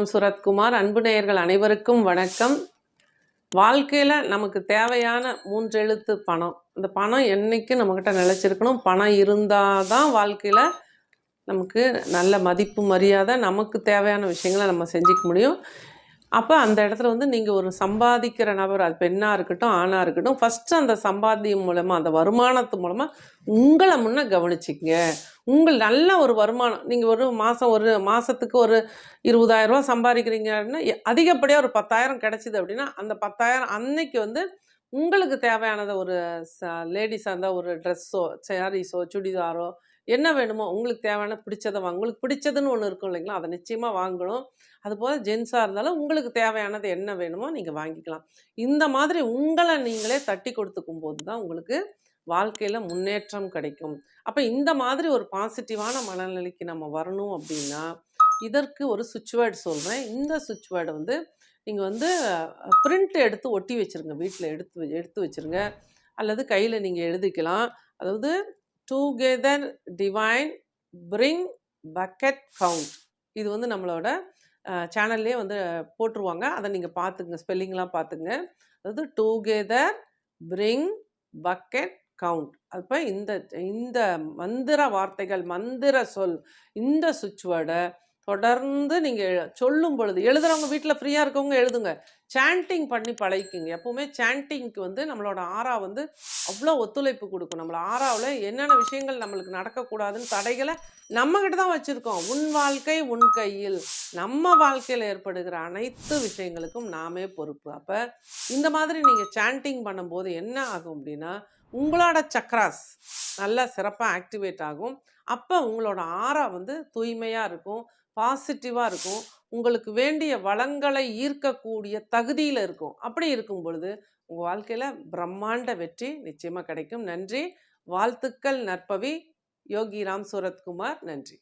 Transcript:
ராம் சுரத்குமார். அன்பு நேயர்கள் அனைவருக்கும் வணக்கம். வாழ்க்கையில் நமக்கு தேவையான மூன்று எழுத்து பணம். இந்த பணம் என்றைக்கும் நம்மக்கிட்ட நிலச்சிருக்கணும்? பணம் இருந்தால் தான் வாழ்க்கையில் நமக்கு நல்ல மதிப்பு மரியாதை நமக்கு தேவையான விஷயங்களை நம்ம செஞ்சுக்க முடியும். அப்போ அந்த இடத்துல வந்து நீங்கள் ஒரு சம்பாதிக்கிற நபர் அது பெண்ணாக இருக்கட்டும் ஆணாக இருக்கட்டும் ஃபஸ்ட்டு அந்த சம்பாத்தியம் மூலமாக அந்த வருமானத்து மூலமாக உங்களை முன்ன கவனிச்சிக்கங்க. உங்கள் நல்ல ஒரு வருமானம் நீங்கள் ஒரு மாதம் ஒரு மாதத்துக்கு ஒரு இருபதாயிரரூவா சம்பாதிக்கிறீங்கன்னா எ- அதிகப்படியாக ஒரு பத்தாயிரம் கிடச்சிது அப்படின்னா அந்த பத்தாயிரம் அன்னைக்கு வந்து உங்களுக்கு தேவையானதை ஒரு லேடிஸாக இருந்தால் ஒரு ட்ரெஸ்ஸோ சாரீஸோ சுடிதாரோ என்ன வேணுமோ உங்களுக்கு தேவையான பிடிச்சதை வாங்க உங்களுக்கு பிடிச்சதுன்னு ஒன்று இருக்கும் இல்லைங்களா? அதை நிச்சயமாக வாங்கணும். அதுபோல் ஜென்ஸாக இருந்தாலும் உங்களுக்கு தேவையானது என்ன வேணுமோ நீங்கள் வாங்கிக்கலாம். இந்த மாதிரி உங்களை நீங்களே தட்டி கொடுத்துக்கும் போது தான் உங்களுக்கு வாழ்க்கையில் முன்னேற்றம் கிடைக்கும். அப்போ இந்த மாதிரி ஒரு பாசிட்டிவான மனநிலைக்கு நம்ம வரணும் அப்படின்னா இதற்கு ஒரு சுவிட்ச் வேர்டு சொல்கிறேன் இந்த சுவிட்ச் வேர்டை வந்து நீங்கள் வந்து பிரிண்ட் எடுத்து ஒட்டி வச்சுருங்க. வீட்டில் எடுத்து வ- எடுத்து வச்சுருங்க. அல்லது கையில் நீங்கள் எழுதிக்கலாம். அதாவது together divine bring bucket count இது வந்து நம்மளோட சேனல்லே வந்து போட்டுருவாங்க. அதை நீங்கள் பார்த்துங்க ஸ்பெல்லிங்லாம் பார்த்துங்க அதாவது டூகெதர் பிரிங் பக்கெட் கவுண்ட் அப்போ இந்த இந்த மந்திர வார்த்தைகள் மந்திர சொல் இந்த சுவிட்ச் வேர்டை தொடர்ந்து நீங்கள் சொல்லும் பொழுது எழுதுறவங்க வீட்டில் ஃப்ரீயாக இருக்கவங்க எழுதுங்க. சாண்டிங் பண்ணி பழகிக்குங்க. எப்போவுமே சாண்டிங்க்கு வந்து நம்மளோட ஆறா வந்து அவ்வளோ ஒத்துழைப்பு கொடுக்கும். நம்மள ஆறாவில் என்னென்ன விஷயங்கள் நம்மளுக்கு நடக்கக்கூடாதுன்னு தடைகளை நம்மக்கிட்ட தான் வச்சுருக்கோம். உன் வாழ்க்கை உன் கையில். நம்ம வாழ்க்கையில் ஏற்படுகிற அனைத்து விஷயங்களுக்கும் நாமே பொறுப்பு. அப்போ இந்த மாதிரி நீங்கள் சாண்டிங் பண்ணும்போது என்ன ஆகும் அப்படின்னா உங்களோட சக்ராஸ் நல்லா சிறப்பாக ஆக்டிவேட் ஆகும். அப்போ உங்களோட ஆறா வந்து தூய்மையாக இருக்கும். பாசிட்டிவாக இருக்கும். உங்களுக்கு வேண்டிய வளங்களை ஈர்க்கக்கூடிய தகுதியில் இருக்கும். அப்படி இருக்கும் பொழுது உங்கள் வாழ்க்கையில் பிரம்மாண்ட வெற்றி நிச்சயமாக கிடைக்கும். நன்றி. வாழ்த்துக்கள் நற்பவி. யோகி ராம் சூரத்குமார் நன்றி.